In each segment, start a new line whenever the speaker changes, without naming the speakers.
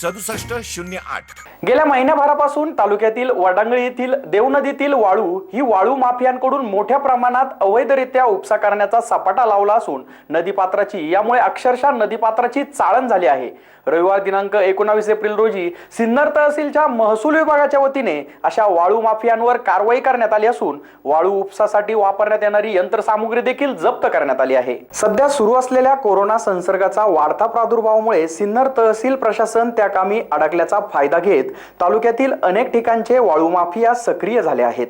सदुसष्ट शून्य आठ.
गेल्या महिन्याभरापासून तालुक्यातील वडांगळी येथील देवनदीतील वाळू ही वाळू माफियांकडून मोठ्या प्रमाणात अवैधरित्या उपसा करण्याचा सपाटा लावला असून नदीपात्राची यामुळे अक्षरशः नदीपात्राची चाळण झाली आहे. रविवार दिनांक एकोणावीस एप्रिल रोजी सिन्नर तहसीलच्या महसूल विभागाच्या वतीने अशा वाळू माफियांवर कारवाई करण्यात आली असून वाळू उपसासाठी वापरण्यात येणारी यंत्रसामुग्री देखील जप्त करण्यात आली आहे. सध्या सुरू असलेल्या कोरोना संसर्गाचा वाढता प्रादुर्भावामुळे सिन्नर तहसील प्रशासन त्या कामी अडकल्याचा फायदा घेत तालुक्यातील अनेक ठिकाणचे वाळू माफिया सक्रिय झाले आहेत.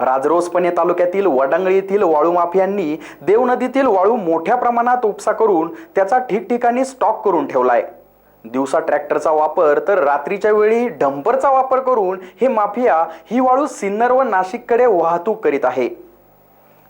राजरोसपणे तालुक्यातील वडंगळी येथील वाळू माफियांनी देव नदीतील वाळू मोठ्या प्रमाणात उपसा करून त्याचा ठिकठिकाणी स्टॉक करून ठेवलाय. दिवसा ट्रॅक्टरचा वापर तर रात्रीच्या वेळी डंपरचा वापर करून हे माफिया ही वाळू सिन्नर व नाशिककडे वाहतूक करीत आहे.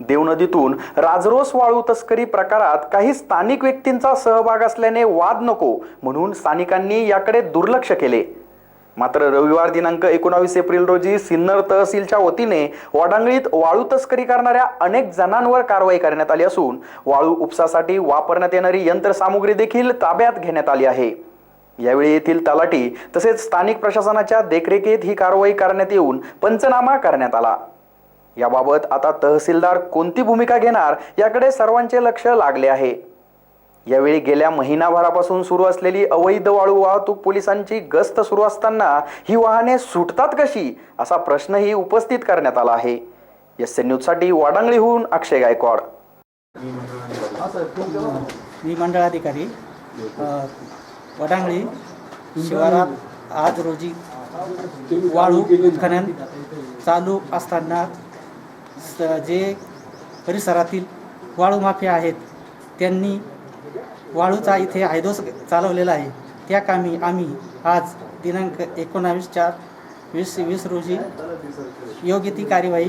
देवनदीतून राजरोस वाळू तस्करी प्रकारात काही स्थानिक व्यक्तींचा सहभाग असल्याने वाद नको म्हणून स्थानिकांनी याकडे दुर्लक्ष केले. मात्र रविवार दिनांक एकोणावीस एप्रिल रोजी सिन्नर तहसीलच्या वतीने वाडांगळीत वाळू तस्करी करणाऱ्या अनेक जणांवर कारवाई करण्यात आली असून वाळू उपसासाठी वापरण्यात येणारी यंत्रसामुग्री देखील ताब्यात घेण्यात आली आहे. यावेळी येथील तलाठी तसेच स्थानिक प्रशासनाच्या देखरेखीत ही कारवाई करण्यात येऊन पंचनामा करण्यात आला. याबाबत आता तहसीलदार कोणती भूमिका घेणार याकडे सर्वांचे लक्ष लागले आहे. यावेळी गेल्या महिनाभरापासून सुरू असलेली अवैध वाळू वाहतूक पोलिसांची गस्त सुरू असताना ही वाहने सुटतात कशी असा प्रश्नही उपस्थित करण्यात आला आहे. एस एन न्यूजसाठी वाडांगळीहून अक्षय गायकवाड.
मी मंडळाधिकारी वडांगळी शिवारात आज रोजी वाळू उत्खनन चालू असताना जे परिसरातील वाळू माफिया आहेत त्यांनी वाळूचा इथे हायदोस चालवलेला आहे. त्या कामी आम्ही आज दिनांक एकोणावीस चार वीस वीस रोजी योग्य ती कार्यवाही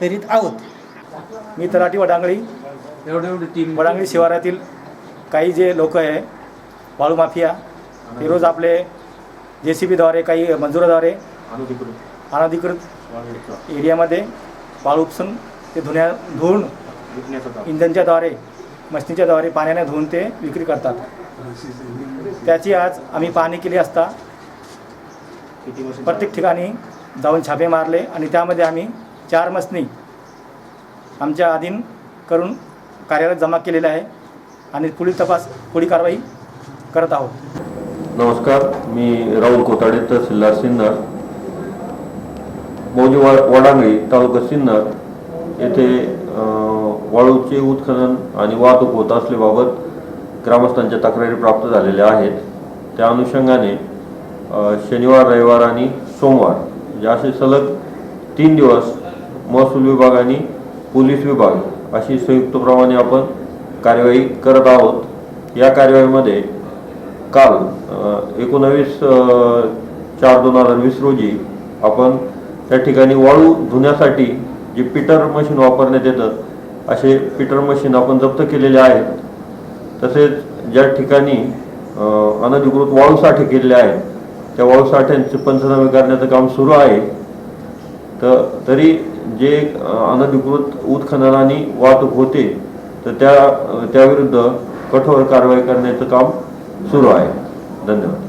करीत आहोत.
मी तलाठी वडांगळी वडांगळी शिवारातील काही जे लोक आहे वाळू माफिया ते रोज आपले जे सी बीद्वारे काही मंजुराद्वारे अनधिकृत एरियामध्ये वाळू उपसून ते धुण्या धुवून इंधनच्याद्वारे मशिनीच्याद्वारे पाण्याने धुवून ते विक्री करतात. त्याची आज आम्ही पाहणी केली असता प्रत्येक ठिकाणी जाऊन छापे मारले आणि त्यामध्ये आम्ही चार मसनी आमच्या अधीन करून कार्यालयात जमा केलेले आहे आणि पुढील तपास पुढील कारवाई करत आहोत.
नमस्कार मी राहुल कोताडे तहसीलदार सिन्नर. मौजी वा वडांगळी तालुका सिन्नर येथे वाळूचे उत्खनन आणि वाहतूक होत असल्याबाबत ग्रामस्थांच्या तक्रारी प्राप्त झालेल्या आहेत. त्या अनुषंगाने शनिवार रविवार आणि सोमवार म्हणजे असे सलग तीन दिवस महसूल विभाग आणि पोलीस विभाग अशी संयुक्तप्रमाणे आपण कार्यवाही करत आहोत. या कार्यवाहीमध्ये काल एकोणावीस चार दोन हजार वीस रोजी आपण त्या ठिकाणी वाळू धुण्यासाठी जे पीटर मशीन वापरण्यात येतं असे पीटर मशीन आपण जप्त केलेले आहेत. तसेच ज्या ठिकाणी अनधिकृत वाळू साठे केलेले आहेत त्या वाळू साठ्यांचे पंचनामे करण्याचं काम सुरू आहे. तर तरी जे अनधिकृत उत्खननाने वाहतूक होते तर त्या त्याविरुद्ध कठोर कारवाई करण्याचं काम सुरू आहे. धन्यवाद.